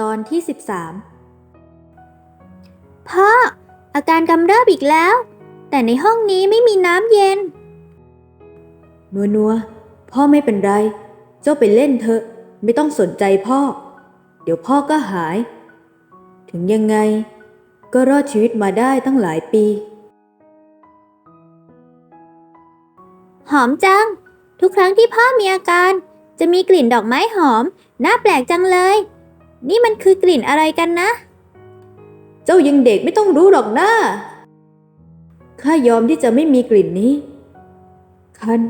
ตอนที่พ่อ อาการกำเริบอีกแล้ว แต่ในห้องนี้ไม่มีน้ำเย็น13นัวนัวๆพ่อไม่เป็นไร เจ้าไปเล่นเถอะ ไม่ต้องสนใจพ่อ เดี๋ยวพ่อก็หาย ถึงยังไง ก็รอดชีวิตมาได้ตั้งหลายปี หอมจัง ทุกครั้งที่พ่อมีอาการ จะมีกลิ่นดอกไม้หอม น่าแปลกจังเลย นี่มันคือกลิ่นอะไรกันนะ เจ้ายังเด็กไม่ต้องรู้หรอกนะข้ายอมที่จะไม่มีกลิ่นนี้ คัน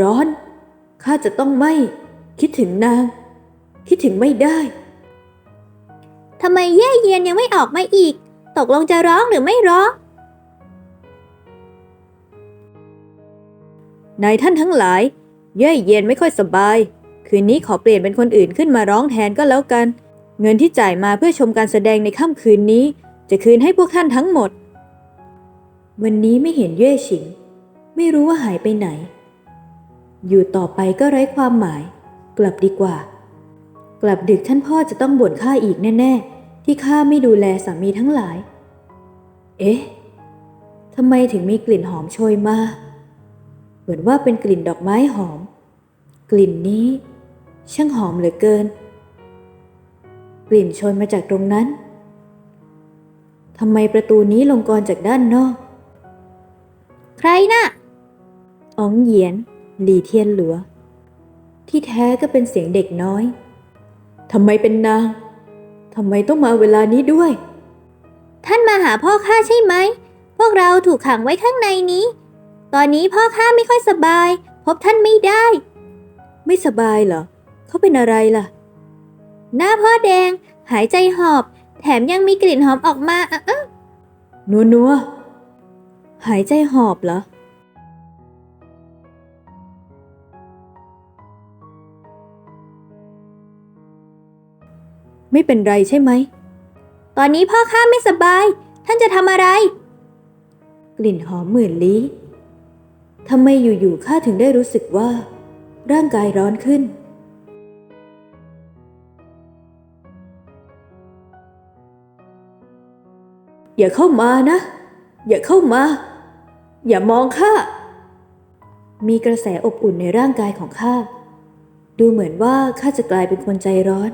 ร้อน ข้าจะต้องไม่ คิดถึงนาง คิดถึงไม่ได้ทำไมแย่เย็นยังไม่ออกมาอีก ตกลงจะร้องหรือไม่ร้องนายท่านทั้งหลายเย่ยเย็นไม่ค่อยสบาย คืนนี้ขอเปลี่ยนเป็นคนอื่นขึ้นมาร้องแทนก็แล้วกัน เงินที่จ่ายมาเพื่อชมการแสดงในค่ำคืนนี้ จะคืนให้พวกท่านทั้งหมด วันนี้ไม่เห็นเย่ฉิง ไม่รู้ว่าหายไปไหน อยู่ต่อไปก็ไร้ความหมาย กลับดีกว่า กลับดึกท่านพ่อจะต้องบ่นข้าอีกแน่ ๆ ที่ข้าไม่ดูแลสามีทั้งหลาย เอ๊ะทำไมถึงมีกลิ่นหอมโชยมา เหมือนว่าเป็นกลิ่นดอกไม้หอม กลิ่นนี้ ช่างหอมเหลือเกิน กลิ่นโชยมาจากตรงนั้นทำไมประตูนี้ลงกรจากด้านนอก ใครน่ะอ๋องเหยียน หลี่เทียนหลัว ที่แท้ก็เป็นเสียงเด็กน้อยทำไมเป็นนางทำไมต้องมาเวลานี้ด้วย ท่านมาหาพ่อข้าใช่ไหม พวกเราถูกขังไว้ข้างในนี้ ตอนนี้พ่อข้าไม่ค่อยสบาย พบท่านไม่ได้ ไม่สบายเหรอ เขาเป็นอะไรล่ะ หน้าพ่อแดง หายใจหอบ แถมยังมีกลิ่นหอมออกมาอะเอะนัวนัวหายใจหอบเหรอ ไม่เป็นไรใช่ไหม ตอนนี้พ่อข้าไม่สบาย ท่านจะทำอะไร กลิ่นหอมหมื่นลี้ทำไมอยู่ๆข้าถึงได้รู้สึกว่า ร่างกายร้อนขึ้น อย่าเข้ามานะ อย่าเข้ามา อย่ามองข้า มีกระแสอบอุ่นในร่างกายของข้า ดูเหมือนว่าข้าจะกลายเป็นคนใจร้อน